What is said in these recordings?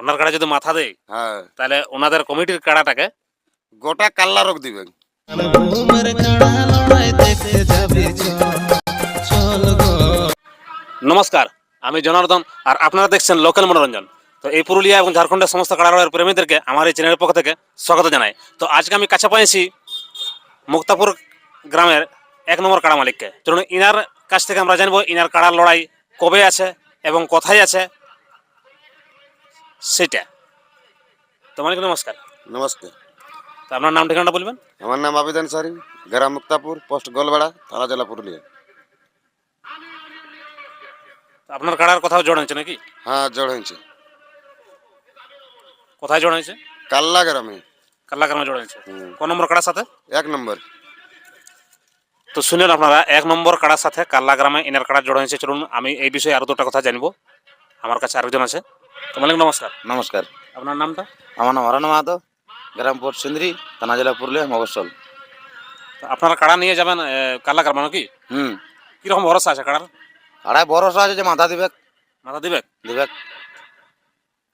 আপনার কাড়া যদি মাথা দেয় হ্যাঁ। তাহলে ওনাদের কমিটির কাড়াটাকে গোটা কাল্লা রোগ দিবেন। নমস্কার আমি জনার্দন আর আপনারা দেখছেন লোকাল মনোরঞ্জন। তো এই পুরুলিয়া এবং ঝাড়খণ্ডের সমস্ত কাড়াড়ের প্রেমীদেরকে আমার এই চ্যানেলের পক্ষ থেকে স্বাগত জানাই। তো আজকে আমি কাছে পেয়েছি মুক্তাপুর গ্রামের এক নম্বর কাড়া মালিককে। চলুন ইনার কাছ থেকে আমরা জানব ইনার কাড়ার লড়াই কবে আছে এবং কোথায় আছে। সেটা। তো মালিক নমস্কার। নমস্কার। তো আপনার নাম ঠিকানাটা বলবেন? আমার নাম আবেদন সারিং গ্রাম মুক্তাপুর পোস্ট গোলবেড়া থানা জেলা পুরুলিয়া। আপনার কাড়ার কোথাও জড় হয়েছে নাকি? হ্যাঁ জড় হয়েছে। কোথায় জড় হয়েছে? কাল্লা গ্রামে। কাল্লা গ্রামে জড় হয়েছে। কোন নম্বর কাড়ার সাথে? এক নম্বর। তো শুনেন আপনারা এক নম্বর কাড়ার সাথে কাল্লা গ্রামে ইনার কাড়া জড় হয়েছে। চলুন আমি এই বিষয়ে আরও দুটা কথা জানব। আমার কাছে আরেকজন আছে। তো মালিক নমস্কার। নমস্কার। আপনার নামটা? আমার নাম হরান মাহাতো গ্রাম পোর্ট সিন্দ্রি থানা জেলা পুরুলিয়া মফসল তো আপনারা কাড়া নিয়ে যাবেন এ, কাল্লা গ্রামে নাকি হুম। কীরকম ভরসা আছে কাড়ার? আড়াই ভরসা আছে যে মাথা দিবে মাথা দিবে দিবে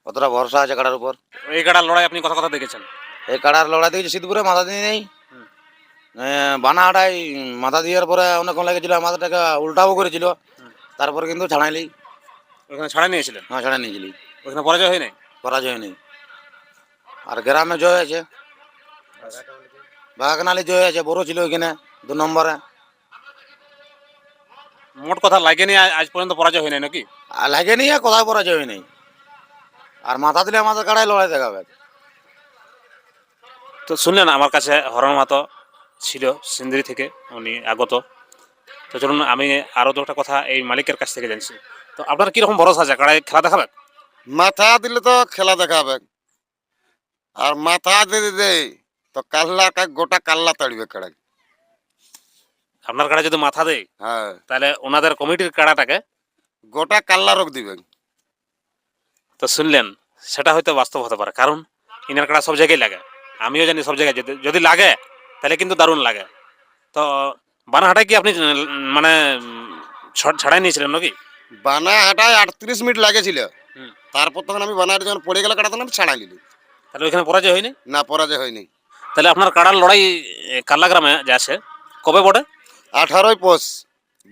কতটা ভরসা আছে কাড়ার উপর? এই কাড়ার লড়াই আপনি কথা কথা দেখেছেন? এই কাড়ার লড়াই দিয়েছে শীতপুরে মাথা দিয়ে নেই। বানা আড়াই মাথা দেওয়ার পরে অনেকক্ষণ লেগেছিল মাথাটাকে উল্টাও করেছিল। তারপরে কিন্তু ছাড়াইলি। ওখানে ছাড়া নিয়েছিলেন? হ্যাঁ ছাড়াই নিয়েছিলি। ওখানে পরাজয় হয় নাই পরাজয় নেই আর গ্রামে জয় আছে বাগানালি জয় আছে বড় ছিল ওইখানে দু নম্বরে। মোট কথা লাগেনি আজ পর্যন্ত পরাজয় হয় নাই নাকি? আর লাগে নি আর কোথাও পরাজয় হয় নাই আর মাথা দিলে আমাদের কাড়াই লড়াই দেখাবে তো শুনলেন আমার কাছে হরণ মাহাতো ছিল সিন্দ্রি থেকে উনি আগত। তো চলুন আমি আরও দুটা কথা এই মালিকের কাছ থেকে জানছি। তো আপনার কীরকম ভরসা আছে? কাড়াই খেলা দেখাবে মাথা দিলে তো খেলা দেখাবে। আর মাথা যদি দেয় তো কাল্লা কা- গোটা কাল্লা তাড়বে কাড়া। আপনার কাড়া যদি মাথা দেয় হ্যাঁ। তাহলে ওনাদের কমিটির কাড়াটাকে গোটা কাল্লা রোগ দিবেন তো শুনলেন সেটা হয়তো বাস্তব হতে পারে। কারণ ইনার কাড়া সব জায়গায় লাগে। আমিও জানি সব জায়গায় যদি যদি লাগে তাহলে কিন্তু দারুণ লাগে। তো বানাহাটায় কি আপনি মানে ছাড়াই নিয়েছিলেন নাকি? বানাহাটায় আটত্রিশ মিনিট লাগেছিল। তারপর তখন আমি বানার যখন পড়ে গেল কাটা তখন আমি ছাড়া নিলি। তাহলে ওইখানে পরাজয় হয়নি? না পরাজয় হয়নি। তাহলে আপনার কাড়ার লড়াই কাল্লা গ্রামে যে আছে কবে পড়ে আঠারোই পোষ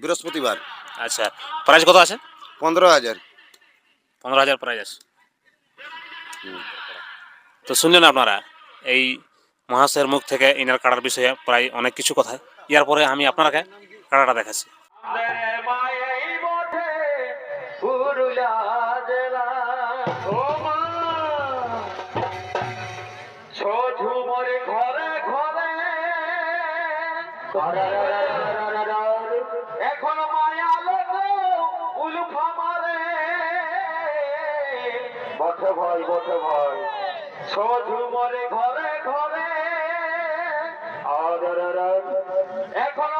বৃহস্পতিবার। আচ্ছা প্রাইজ কত আছে? পনেরো হাজার। পনেরো হাজার প্রাইজ আছে। তো শুনলেন আপনারা এই মহাশয়ের মুখ থেকে ইনার কাড়ার বিষয়ে প্রায় অনেক কিছু কথা। ইয়ার পরে আমি আপনারাকে কাড়াটা দেখাচ্ছি। ঝুমরে ঘরে ঘরে। এখন মায়া উলুফা মারে। বটে ভয় বটে ভয়। ঝুমরে ঘরে ঘরে। এখন